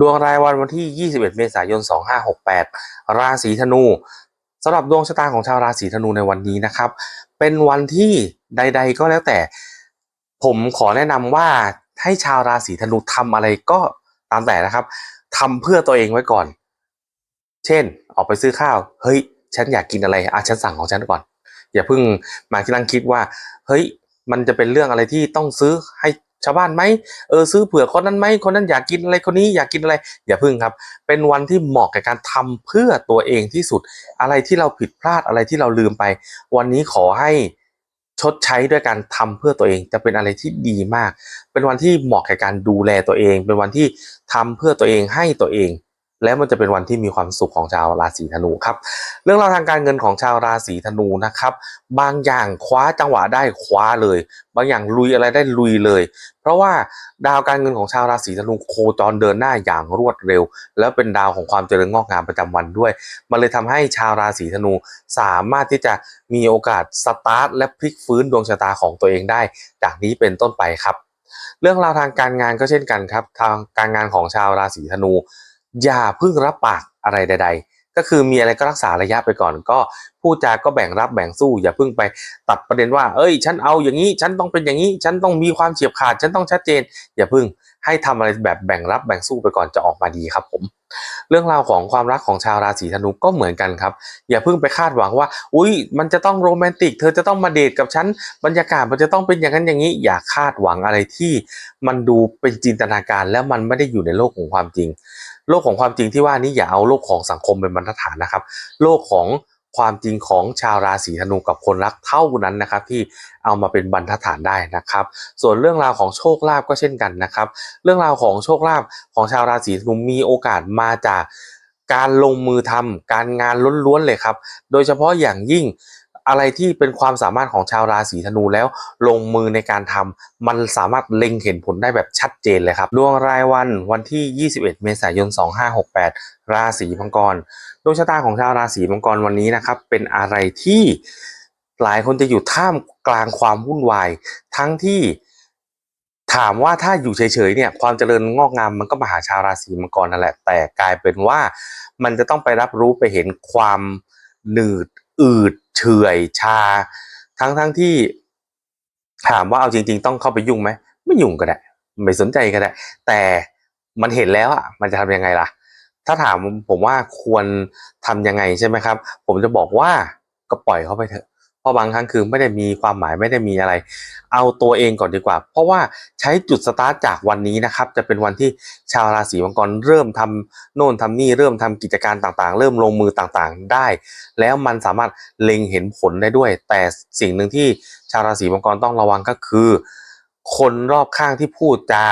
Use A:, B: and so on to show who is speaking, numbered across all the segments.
A: ดวงรายวันวันที่ 21 เมษายน 2568 ราศีธนูสำหรับดวงชะตาของชาวราศีธนูในวันนี้นะครับ เป็นวันที่ใด ๆ ก็แล้วแต่ ผมขอแนะนำว่าให้ชาวราศีธนูทำอะไรก็ตามแต่นะครับทำเพื่อตัวเองไว้ก่อน เช่น ออกไปซื้อข้าว เฮ้ย ฉันอยากกินอะไรอะฉันสั่งของฉันก่อน อย่าเพิ่งมาคิดนั่งคิดว่า เฮ้ย มันจะเป็นเรื่องอะไรที่ต้องซื้อให้ ชาวบ้านไหมเออซื้อเผื่อคนนั้นไหมคนนั้นอยากกินอะไรคนนี้อยากกินอะไร อย่าพึ่งครับ เป็นวันที่เหมาะกับการทำเพื่อตัวเองที่สุด อะไรที่เราผิดพลาดอะไรที่เราลืมไป วันนี้ขอให้ชดใช้ด้วยการทำเพื่อตัวเองจะเป็นอะไรที่ดีมาก เป็นวันที่เหมาะกับการดูแลตัวเอง เป็นวันที่ทำเพื่อตัวเองให้ตัวเอง แล้วมันจะเป็นวันที่มีความสุขของชาวราศีธนูครับ เรื่องราวทางการเงินของชาวราศีธนูนะครับ บางอย่างคว้าจังหวะได้คว้าเลย บางอย่างลุยอะไรได้ลุยเลย เพราะว่าดาวการเงินของชาวราศีธนูโคจรเดินหน้าอย่างรวดเร็ว แล้วเป็นดาวของความเจริญงอกงามประจำวันด้วย มันเลยทำให้ชาวราศีธนูสามารถที่จะมีโอกาสสตาร์ทและพลิกฟื้นดวงชะตาของตัวเองได้ จากนี้เป็นต้นไปครับ เรื่องราวทางการงานก็เช่นกันครับ ทางการงานของชาวราศีธนู อย่าเพิ่งรับปากอะไรใด ๆ ก็คือมีอะไรก็รักษาระยะไปก่อน ก็พูดจาก็แบ่งรับแบ่งสู้ อย่าเพิ่งไปตัดประเด็นว่า เอ้ย ฉันเอาอย่างนี้ ฉันต้องเป็นอย่างนี้ ฉันต้องมีความเฉียบขาด ฉันต้องชัดเจน อย่าเพิ่งให้ทำอะไรแบบแบ่งรับแบ่งสู้ไปก่อนจะออกมาดีครับผม เรื่องราวของความรักของชาวราศีธนูก็เหมือนกันครับ อย่าเพิ่งไปคาดหวังว่า อุ้ยมันจะต้องโรแมนติก เธอจะต้องมาเดทกับฉันบรรยากาศมันจะต้องเป็นอย่างนั้นอย่างนี้ อย่าคาดหวังอะไรที่ มันดูเป็นจินตนาการแล้วมันไม่ได้อยู่ในโลกของความจริง โลกของความจริงที่ว่านี้อย่าเอาโลกของสังคมเป็นบรรทัดฐานนะครับ โลกของความจริงของชาวราศีธนูกับคนรักเท่านั้นนะครับ ที่เอามาเป็นบรรทัดฐานได้นะครับ ส่วนเรื่องราวของโชคลาภก็เช่นกันนะครับ เรื่องราวของโชคลาภของชาวราศีธนูมีโอกาสมาจากการลงมือทำการงานล้วนๆเลยครับ โดยเฉพาะอย่างยิ่ง อะไรที่เป็นความสามารถของชาวราศีธนูแล้วลงมือในการทำมันสามารถเล็งเห็นผลได้แบบชัดเจนเลยครับดวงรายวันวันที่ 21 เมษายน 2568 ราศีมังกรดวงชะตาของชาวราศีมังกรวันนี้นะครับเป็นอะไรที่หลายคนจะอยู่ท่ามกลางความวุ่นวาย ทั้งที่ถามว่าถ้าอยู่เฉยๆเนี่ยความเจริญงอกงามมันก็มาหาชาวราศีมังกรนั่นแหละแต่กลายเป็นว่ามันจะต้องไปรับรู้ไปเห็นความหนืด อืดเฉื่อยชา ทั้งทั้งที่ ถามว่าเอาจริง ๆ ต้องเข้าไปยุ่งไหมไม่ยุ่งก็ได้ไม่สนใจก็ได้ แต่มันเห็นแล้วอะมันจะทำยังไงล่ะ ถ้าถามผมว่าควรทำยังไงใช่ไหมครับ ผมจะบอกว่าก็ปล่อยเขาไปเถอะ ราะบางครั้งคือไม่ได้มีความหมายไม่ได้มีอะไร เอาตัวเองก่อนดีกว่า เพราะว่าใช้จุดสตาร์ทจากวันนี้นะครับ จะเป็นวันที่ชาวราศีมังกรเริ่มทำโน่นทำนี่เริ่มทำกิจการต่างๆ เริ่มลงมือต่างๆได้ แล้วมันสามารถเล็งเห็นผลได้ด้วย แต่สิ่งหนึ่งที่ชาวราศีมังกรต้องระวังก็คือ คนรอบข้างที่พูดจา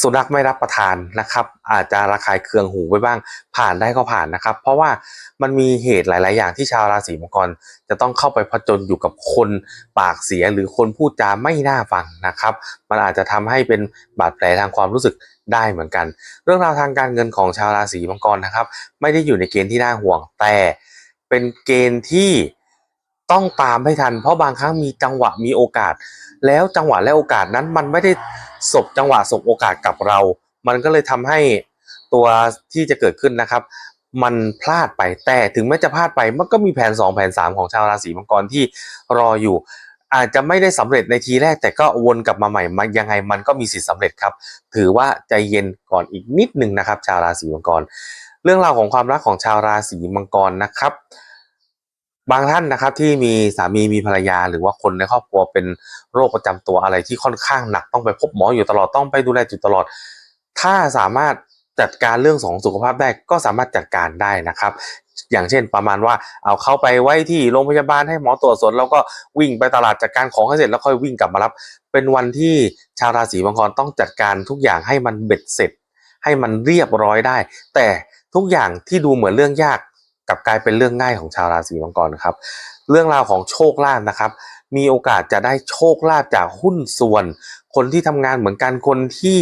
A: สุนัขไม่รับประทานนะครับ อาจจะระคายเคืองหูไปบ้าง ผ่านได้ก็ผ่านนะครับ เพราะว่ามันมีเหตุหลาย ๆ อย่างที่ชาวราศีมังกรจะต้องเข้าไปผจญอยู่กับคนปากเสียหรือคนพูดจาไม่น่าฟังนะครับ มันอาจจะทำให้เป็นบาดแผลทางความรู้สึกได้เหมือนกัน เรื่องราวทางการเงินของชาวราศีมังกรนะครับ ไม่ได้อยู่ในเกณฑ์ที่น่าห่วงแต่เป็นเกณฑ์ที่ต้องตามให้ทัน เพราะบางครั้งมีจังหวะมีโอกาส แล้วจังหวะและโอกาสนั้นมันไม่ได้ สบจังหวะสบโอกาสกับเรา มันก็เลยทำให้ตัวที่จะเกิดขึ้นนะครับ มันพลาดไปแต่ถึงแม้จะพลาดไปมันก็มีแผน 2 แผน 3 ของชาวราศีมังกรที่รออยู่ อาจจะไม่ได้สำเร็จในทีแรก แต่ก็วนกลับมาใหม่มันยังไงมันก็มีสิทธิ์สำเร็จครับ ถือว่าใจเย็นก่อนอีกนิดนึงนะครับ ชาวราศีมังกร เรื่องราวของความรักของชาวราศีมังกรนะครับ บางท่านนะครับที่มีสามีมีภรรยา หรือว่าคนในครอบครัวเป็นโรคประจำตัวอะไรที่ค่อนข้างหนักต้องไปพบหมออยู่ตลอดต้องไปดูแลอยู่ตลอด ถ้าสามารถจัดการเรื่องของสุขภาพได้ก็สามารถจัดการได้นะครับ อย่างเช่นประมาณว่าเอาเข้าไปไว้ที่โรงพยาบาลให้หมอตรวจสวนแล้วก็วิ่งไปตลาดจัดการของให้เสร็จแล้วค่อยวิ่งกลับมารับ เป็นวันที่ชาวราศีมังกรต้องจัดการทุกอย่างให้มันเบ็ดเสร็จ ให้มันเรียบร้อยได้ แต่ทุกอย่างที่ดูเหมือนเรื่องยาก กลับกลายเป็นเรื่องง่ายของชาวราศีมังกรนะครับ เรื่องราวของโชคลาภนะครับ มีโอกาสจะได้โชคลาภจากหุ้นส่วน คนที่ทำงานเหมือนกันคนที่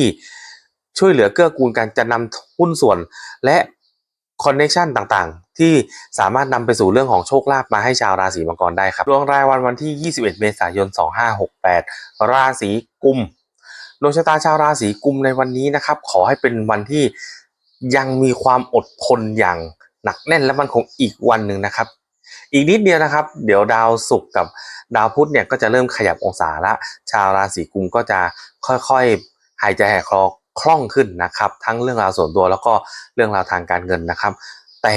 A: ช่วยเหลือเกื้อกูลกันจะนำหุ้นส่วนและคอนเนคชันต่างๆ ที่สามารถนำไปสู่เรื่องของโชคลาภมาให้ชาวราศีมังกรได้ครับดวงรายวันวันที่ 21 เมษายน 2568 ราศีกุมดวงชะตาชาวราศีกุมในวันนี้นะครับ ขอให้เป็นวันที่ยังมีความอดทนอย่าง หนักแน่นและมันคงอีกวันหนึ่งนะครับ อีกนิดเดียวนะครับ เดี๋ยวดาวศุกร์กับดาวพุธเนี่ยก็จะเริ่มขยับองศาละ ชาวราศีกุมก็จะค่อยๆหายใจหายคอคล่องขึ้นนะครับ ทั้งเรื่องราวส่วนตัวแล้วก็เรื่องราวทางการเงินนะครับ แต่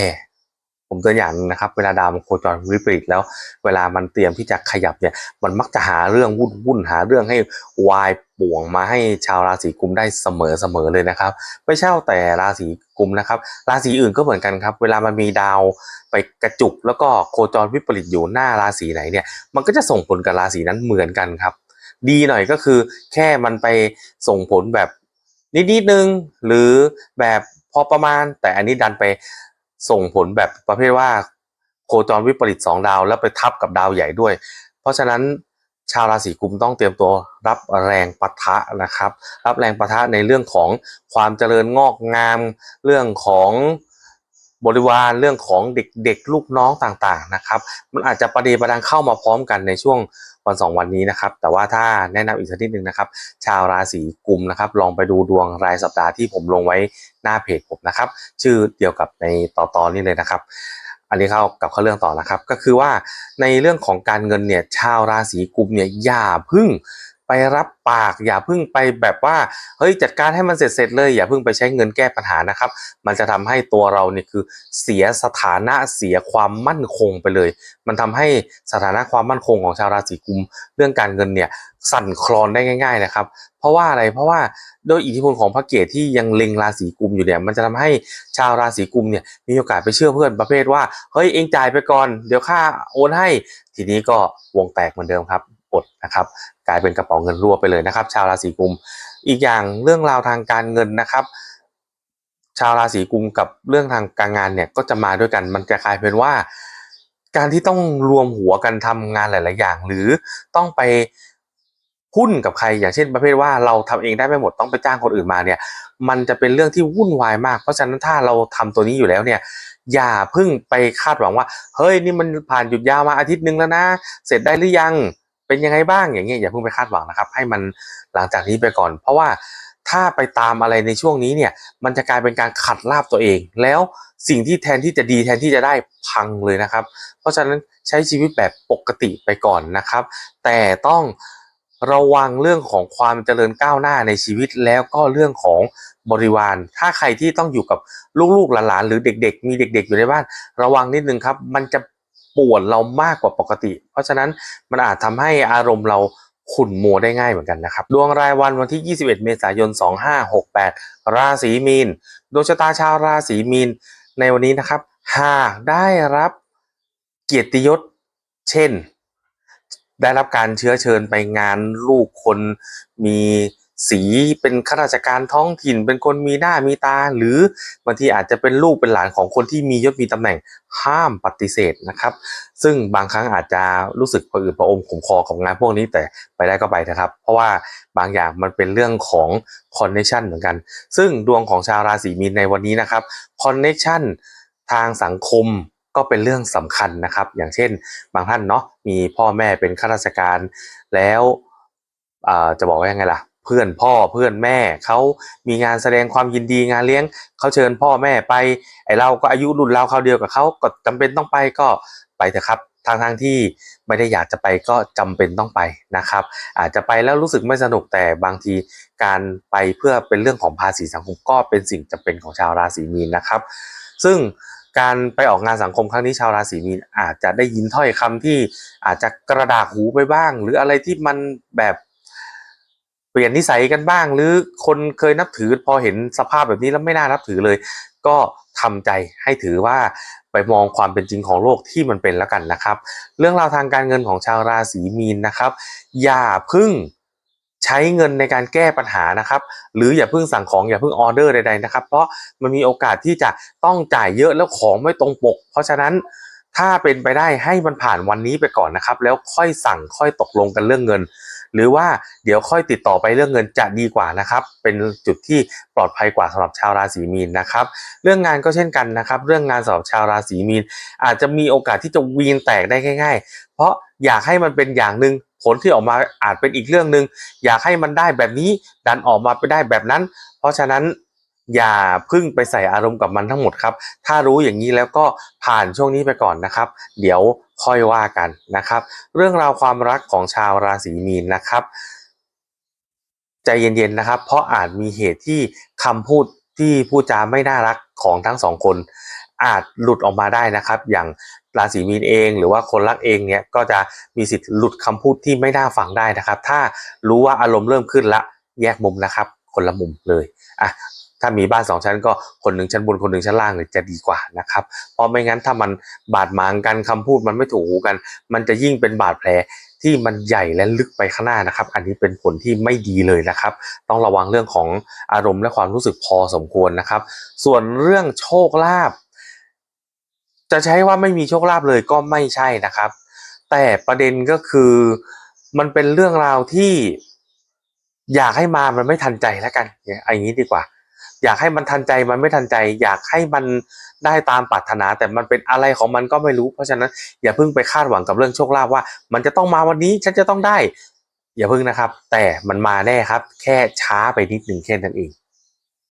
A: ผมตัวอย่างนะครับเวลาดาวมันโคจรวิปริตแล้ว เวลามันเตรียมที่จะขยับเนี่ยมันมักจะหาเรื่องวุ่นวุ่นหาเรื่องให้วายป่วงมาให้ชาวราศีกุมได้เสมอเสมอเลยนะครับ ไม่ใช่แต่ราศีกุมนะครับ ราศีอื่นก็เหมือนกันครับ เวลามันมีดาวไปกระจุก แล้วก็โคจรวิปริตอยู่หน้าราศีไหนเนี่ย มันก็จะส่งผลกับราศีนั้นเหมือนกันครับ ดีหน่อยก็คือ แค่มันไปส่งผลแบบนิดนิดนึงหรือแบบพอประมาณแต่อันนี้ดันไป ส่งผลแบบประเภทว่าโคจรวิปริตสองดาวแล้วไปทับกับดาวใหญ่ด้วย เพราะฉะนั้นชาวราศีกุมต้องเตรียมตัวรับแรงปะทะนะครับ รับแรงปะทะในเรื่องของความเจริญงอกงาม เรื่องของ บริวารเรื่องของเด็กๆลูกน้องต่างๆนะครับ มันอาจจะประเดประดังเข้ามาพร้อมกันในช่วงวันสองวันนี้นะครับ แต่ว่าถ้าแนะนำอีกสักนิดนึงนะครับ ชาวราศีกุมนะครับ ลองไปดูดวงรายสัปดาห์ที่ผมลงไว้หน้าเพจผมนะครับ ชื่อเดียวกับในต่อตอนนี้เลยนะครับ อันนี้เข้ากับเข้าเรื่องต่อนะครับ ก็คือว่าในเรื่องของการเงินเนี่ยชาวราศีกุมเนี่ยอย่าพึ่ง ไปรับปาก อย่าเพึ่งไปแบบว่าเฮ้ยจัดการให้มันเสร็จๆเลย อย่าเพึ่งไปใช้เงินแก้ปัญหานะครับ มันจะทำให้ตัวเราเนี่ยคือเสียสถานะเสียความมั่นคงไปเลย มันทำให้สถานะความมั่นคงของชาวราศีกุม เรื่องการเงินเนี่ยสั่นคลอนได้ง่าย ๆนะครับ เพราะว่าอะไรเพราะว่าโดยอิทธิพลของพระเกตที่ยังเล็งราศีกุมอยู่เนี่ยมันจะทำให้ชาวราศีกุมเนี่ยมีโอกาสไปเชื่อเพื่อนประเภทว่าเฮ้ยเองจ่ายไปก่อน เดี๋ยวค่าโอนให้ ทีนี้ก็วงแตกเหมือนเดิมครับ ดนะครับ กลายเป็นกระเป๋าเงินรั่วไปเลยนะครับ ชาวราศีกุม อีกอย่างเรื่องราวทางการเงินนะครับ ชาวราศีกุมกับเรื่องทางการงานเนี่ยก็จะมาด้วยกัน มันจะกลายเป็นว่า การที่ต้องรวมหัวกันทำงานหลาย ๆ อย่าง หรือต้องไปหุ้นกับใครอย่างเช่นประเภทว่าเราทำเองได้ไม่หมดต้องไปจ้างคนอื่นมาเนี่ย มันจะเป็นเรื่องที่วุ่นวายมาก เพราะฉะนั้นถ้าเราทำตัวนี้อยู่แล้วเนี่ยอย่าเพิ่งไปคาดหวังว่า เฮ้ยนี่มันผ่านหยุดยาวมาอาทิตย์หนึ่งแล้วนะ เสร็จได้หรือยัง เป็นยังไงบ้างอย่างเงี้ยอย่าเพิ่งไปคาดหวังนะครับ ให้มันหลังจากนี้ไปก่อน เพราะว่าถ้าไปตามอะไรในช่วงนี้เนี่ย มันจะกลายเป็นการขัดลาบตัวเอง แล้วสิ่งที่แทนที่จะดีแทนที่จะได้พังเลยนะครับ เพราะฉะนั้นใช้ชีวิตแบบปกติไปก่อนนะครับ แต่ต้องระวังเรื่องของความเจริญก้าวหน้าในชีวิตแล้วก็เรื่องของบริวาร ถ้าใครที่ต้องอยู่กับลูกๆหลานๆหรือเด็ก ๆ มีเด็ก ๆ อยู่ในบ้าน ระวังนิดนึงครับ มันจะ ปวดเรามากกว่าปกติ เพราะฉะนั้นมันอาจทำให้อารมณ์เราขุ่นมัวได้ง่ายเหมือนกันนะครับ ดวงรายวันวันที่ 21 เมษายน 2568 ราศีมีน ดวงชะตาชาวราศีมีน ในวันนี้นะครับ หากได้รับเกียรติยศ เช่น ได้รับการเชื้อเชิญไปงานลูกคนมี สีเป็นข้าราชการท้องถิ่น เป็นคนมีหน้ามีตา หรือบางทีอาจจะเป็นลูกเป็นหลานของคนที่มียศมีตำแหน่งห้ามปฏิเสธนะครับ ซึ่งบางครั้งอาจจะรู้สึกผะอืดผะอมขมคอของงานพวกนี้แต่ไปได้ก็ไปนะครับ เพราะว่าบางอย่างมันเป็นเรื่องของคอนเนคชันเหมือนกัน ซึ่งดวงของชาวราศีมีนในวันนี้นะครับคอนเนคชันทางสังคมก็เป็นเรื่องสำคัญนะครับ อย่างเช่น บางท่านเนาะมีพ่อแม่เป็นข้าราชการ แล้วอ่าจะบอกว่ายังไงล่ะ เพื่อนพ่อเพื่อนแม่เขามีงานแสดงความยินดีงานเลี้ยงเขาเชิญพ่อแม่ไปไอเราก็อายุรุ่นเราวคราเดียวกับเขาก็จำเป็นต้องไปก็ไปเถอะครับทางทางที่ไม่ได้อยากจะไปก็จำเป็นต้องไปนะครับ อาจจะไปแล้วรู้สึกไม่สนุกแต่บางทีการไปเพื่อเป็นเรื่องของภาษีสังคมก็เป็นสิ่งจำเป็นของชาวราศีมีนนะครับ ซึ่งการไปออกงานสังคมครั้งนี้ชาวราศีมีนอาจจะได้ยินถ้อยคำที่อาจจะกระดากหูไปบ้าง หรืออะไรที่มันแบบ ปลี่ยนนิสัยกันบ้าง หรือคนเคยนับถือพอเห็นสภาพแบบนี้แล้วไม่น่านับถือเลย ก็ทำใจให้ถือว่าไปมองความเป็นจริงของโลกที่มันเป็นแล้วกันนะครับ เรื่องราวทางการเงินของชาวราศีมีนนะครับ อย่าพึ่งใช้เงินในการแก้ปัญหานะครับ หรืออย่าเพิ่งสั่งของอย่าเพิ่งออเดอร์ใดๆนะครับ เพราะมันมีโอกาสที่จะต้องจ่ายเยอะแล้วของไม่ตรงปก เพราะฉะนั้นถ้าเป็นไปได้ให้มันผ่านวันนี้ไปก่อนนะครับ แล้วค่อยสั่งค่อยตกลงกันเรื่องเงิน หรือว่าเดี๋ยวค่อยติดต่อไปเรื่องเงินจะดีกว่านะครับ เป็นจุดที่ปลอดภัยกว่าสำหรับชาวราศีมีนนะครับ เรื่องงานก็เช่นกันนะครับ เรื่องงานสำหรับชาวราศีมีน อาจจะมีโอกาสที่จะวีนแตกได้ง่าย ๆ เพราะอยากให้มันเป็นอย่างหนึ่งผลที่ออกมาอาจเป็นอีกเรื่องหนึ่งอยากให้มันได้แบบนี้ดันออกมาไปได้แบบนั้น เพราะฉะนั้น อย่าพึ่งไปใส่อารมณ์กับมันทั้งหมดครับ ถ้ารู้อย่างนี้แล้วก็ผ่านช่วงนี้ไปก่อนนะครับ เดี๋ยวค่อยว่ากันนะครับ เรื่องราวความรักของชาวราศีมีนนะครับ ใจเย็นๆนะครับ เพราะอาจมีเหตุที่คำพูดที่พูดจาไม่น่ารักของทั้งสองคน อาจหลุดออกมาได้นะครับ อย่างราศีมีนเองหรือว่าคนรักเองเนี่ยก็จะมีสิทธิ์หลุดคำพูดที่ไม่น่าฟังได้นะครับ ถ้ารู้ว่าอารมณ์เริ่มขึ้นละแยกมุมนะครับ คนละมุมเลยอะ ถ้ามีบ้านสองชั้นก็คนหนึ่งชั้นบนคนหนึ่งชั้นล่างเลยจะดีกว่านะครับ เพราะไม่งั้นถ้ามันบาดหมางกันคำพูดมันไม่ถูกหูกัน มันจะยิ่งเป็นบาดแผลที่มันใหญ่และลึกไปข้างหน้านะครับ อันนี้เป็นผลที่ไม่ดีเลยนะครับ ต้องระวังเรื่องของอารมณ์และความรู้สึกพอสมควรนะครับ ส่วนเรื่องโชคลาภจะใช้ว่าไม่มีโชคลาภเลยก็ไม่ใช่นะครับ แต่ประเด็นก็คือมันเป็นเรื่องราวที่อยากให้มามันไม่ทันใจแล้วกันอย่างนี้ดีกว่า อยากให้มันทันใจมันไม่ทันใจ อยากให้มันได้ตามปรารถนา แต่มันเป็นอะไรของมันก็ไม่รู้ เพราะฉะนั้นอย่าเพิ่งไปคาดหวังกับเรื่องโชคลาภว่า มันจะต้องมาวันนี้ฉันจะต้องได้ อย่าเพิ่งนะครับ แต่มันมาแน่ครับ แค่ช้าไปนิดหนึ่งแค่นั้นเอง